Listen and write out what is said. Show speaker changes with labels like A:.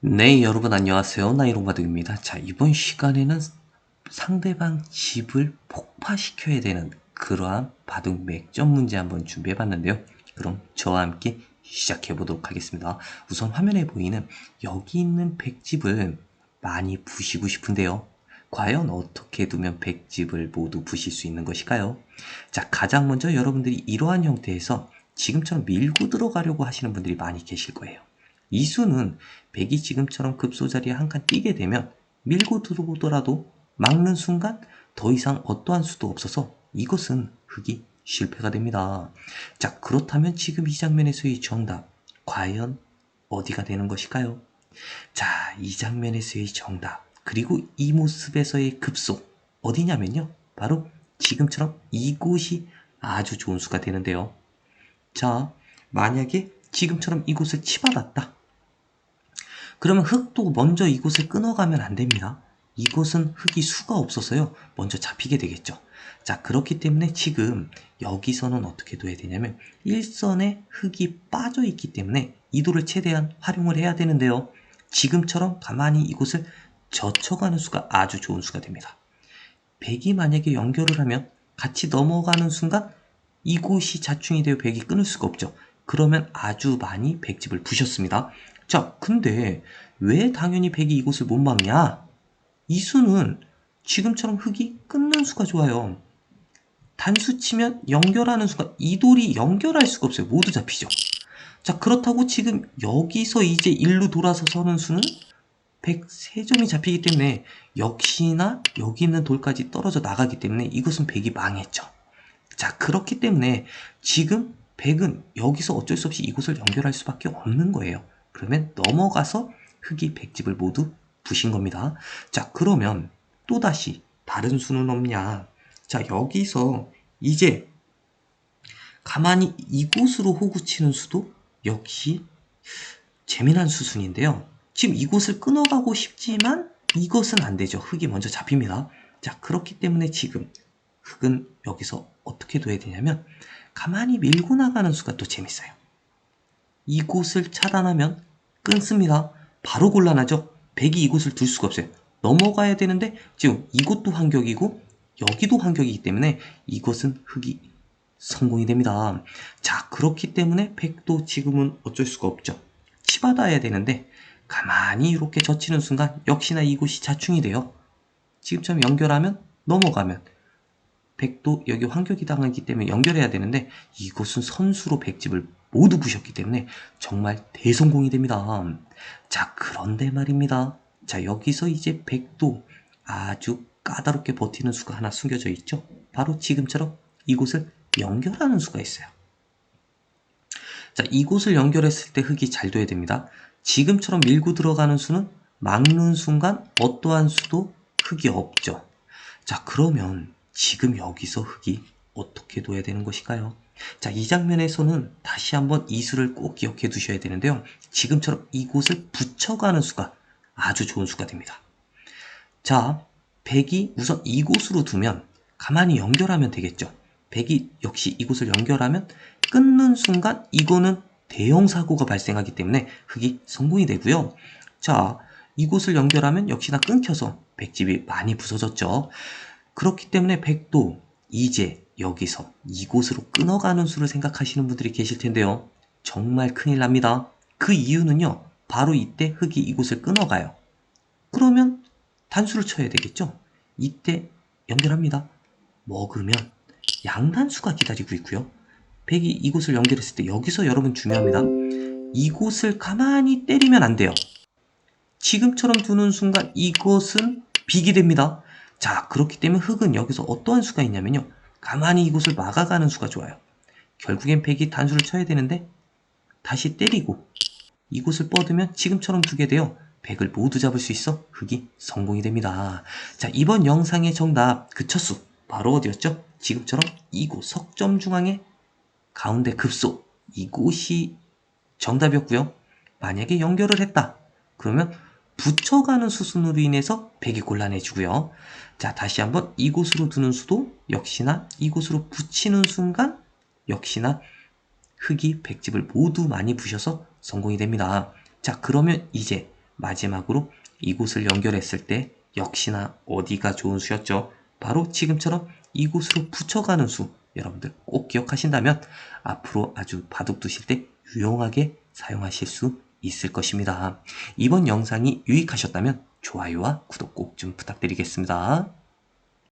A: 네, 여러분 안녕하세요. 나이롱바둑입니다. 자, 이번 시간에는 상대방 집을 폭파시켜야 되는 그러한 바둑 맥점 문제 한번 준비해 봤는데요. 그럼 저와 함께 시작해 보도록 하겠습니다. 우선 화면에 보이는 여기 있는 백집을 많이 부시고 싶은데요. 과연 어떻게 두면 백집을 모두 부실 수 있는 것일까요? 자, 가장 먼저 여러분들이 이러한 형태에서 지금처럼 밀고 들어가려고 하시는 분들이 많이 계실 거예요. 이 수는 백이 지금처럼 급소 자리에 한 칸 뛰게 되면 밀고 들어오더라도 막는 순간 더 이상 어떠한 수도 없어서 이것은 흑이 실패가 됩니다. 자, 그렇다면 지금 이 장면에서의 정답, 과연 어디가 되는 것일까요? 자, 이 장면에서의 정답, 그리고 이 모습에서의 급소, 어디냐면요. 바로 지금처럼 이곳이 아주 좋은 수가 되는데요. 자, 만약에 지금처럼 이곳을 치받았다. 그러면 흙도 먼저 이곳을 끊어가면 안 됩니다. 이곳은 흙이 수가 없어서요. 먼저 잡히게 되겠죠. 자, 그렇기 때문에 지금 여기서는 어떻게 둬야 되냐면 일선에 흙이 빠져 있기 때문에 이도를 최대한 활용을 해야 되는데요. 지금처럼 가만히 이곳을 젖혀가는 수가 아주 좋은 수가 됩니다. 백이 만약에 연결을 하면 같이 넘어가는 순간 이곳이 자충이 되어 백이 끊을 수가 없죠. 그러면 아주 많이 백집을 부셨습니다. 자, 근데 왜 당연히 백이 이곳을 못 막냐? 이 수는 지금처럼 흙이 끊는 수가 좋아요. 단수 치면 연결하는 수가 이 돌이 연결할 수가 없어요. 모두 잡히죠. 자, 그렇다고 지금 여기서 이제 일로 돌아서 서는 수는 103점이 잡히기 때문에 역시나 여기 있는 돌까지 떨어져 나가기 때문에 이것은 백이 망했죠. 자, 그렇기 때문에 지금 백은 여기서 어쩔 수 없이 이곳을 연결할 수밖에 없는 거예요. 그러면 넘어가서 흙이 백집을 모두 부신 겁니다. 자, 그러면 또다시 다른 수는 없냐? 자, 여기서 이제 가만히 이곳으로 호구 치는 수도 역시 재미난 수순인데요. 지금 이곳을 끊어가고 싶지만 이것은 안 되죠. 흙이 먼저 잡힙니다. 자, 그렇기 때문에 지금 흙은 여기서 어떻게 둬야 되냐면 가만히 밀고 나가는 수가 또 재밌어요. 이곳을 차단하면 끊습니다. 바로 곤란하죠. 백이 이곳을 둘 수가 없어요. 넘어가야 되는데 지금 이곳도 환격이고 여기도 환격이기 때문에 이것은 흑이 성공이 됩니다. 자 그렇기 때문에 백도 지금은 어쩔 수가 없죠. 치받아야 되는데 가만히 이렇게 젖히는 순간 역시나 이곳이 자충이 돼요. 지금처럼 연결하면 넘어가면 백도 여기 환격이 당하기 때문에 연결해야 되는데 이곳은 선수로 백집을 모두 부셨기 때문에 정말 대성공이 됩니다. 자, 그런데 말입니다. 자, 여기서 이제 백도 아주 까다롭게 버티는 수가 하나 숨겨져 있죠. 바로 지금처럼 이곳을 연결하는 수가 있어요. 자, 이곳을 연결했을 때 흙이 잘 둬야 됩니다. 지금처럼 밀고 들어가는 수는 막는 순간 어떠한 수도 흙이 없죠. 자, 그러면 지금 여기서 흙이 어떻게 둬야 되는 것일까요? 자, 이 장면에서는 다시 한번 이 수를 꼭 기억해 두셔야 되는데요. 지금처럼 이곳을 붙여가는 수가 아주 좋은 수가 됩니다. 자, 백이 우선 이곳으로 두면 가만히 연결하면 되겠죠. 백이 역시 이곳을 연결하면 끊는 순간 이거는 대형 사고가 발생하기 때문에 흙이 성공이 되고요. 자, 이곳을 연결하면 역시나 끊겨서 백집이 많이 부서졌죠. 그렇기 때문에 백도 이제 여기서 이곳으로 끊어가는 수를 생각하시는 분들이 계실 텐데요. 정말 큰일 납니다. 그 이유는요. 바로 이때 흙이 이곳을 끊어가요. 그러면 단수를 쳐야 되겠죠. 이때 연결합니다. 먹으면 양단수가 기다리고 있고요. 백이 이곳을 연결했을 때 여기서 여러분 중요합니다. 이곳을 가만히 때리면 안 돼요. 지금처럼 두는 순간 이것은 빅이 됩니다. 자, 그렇기 때문에 흙은 여기서 어떠한 수가 있냐면요. 가만히 이곳을 막아가는 수가 좋아요. 결국엔 백이 단수를 쳐야 되는데 다시 때리고 이곳을 뻗으면 지금처럼 두게 되어 백을 모두 잡을 수 있어 흙이 성공이 됩니다. 자, 이번 영상의 정답 그 첫수 바로 어디였죠? 지금처럼 이곳 석점 중앙에 가운데 급소 이곳이 정답이었고요. 만약에 연결을 했다. 그러면 붙여가는 수순으로 인해서 백이 곤란해지고요. 자, 다시 한번 이곳으로 두는 수도 역시나 이곳으로 붙이는 순간 역시나 흙이 백집을 모두 많이 부셔서 성공이 됩니다. 자, 그러면 이제 마지막으로 이곳을 연결했을 때 역시나 어디가 좋은 수였죠? 바로 지금처럼 이곳으로 붙여가는 수 여러분들 꼭 기억하신다면 앞으로 아주 바둑 두실 때 유용하게 사용하실 수 있을 것입니다. 이번 영상이 유익하셨다면 좋아요와 구독 꼭 좀 부탁드리겠습니다.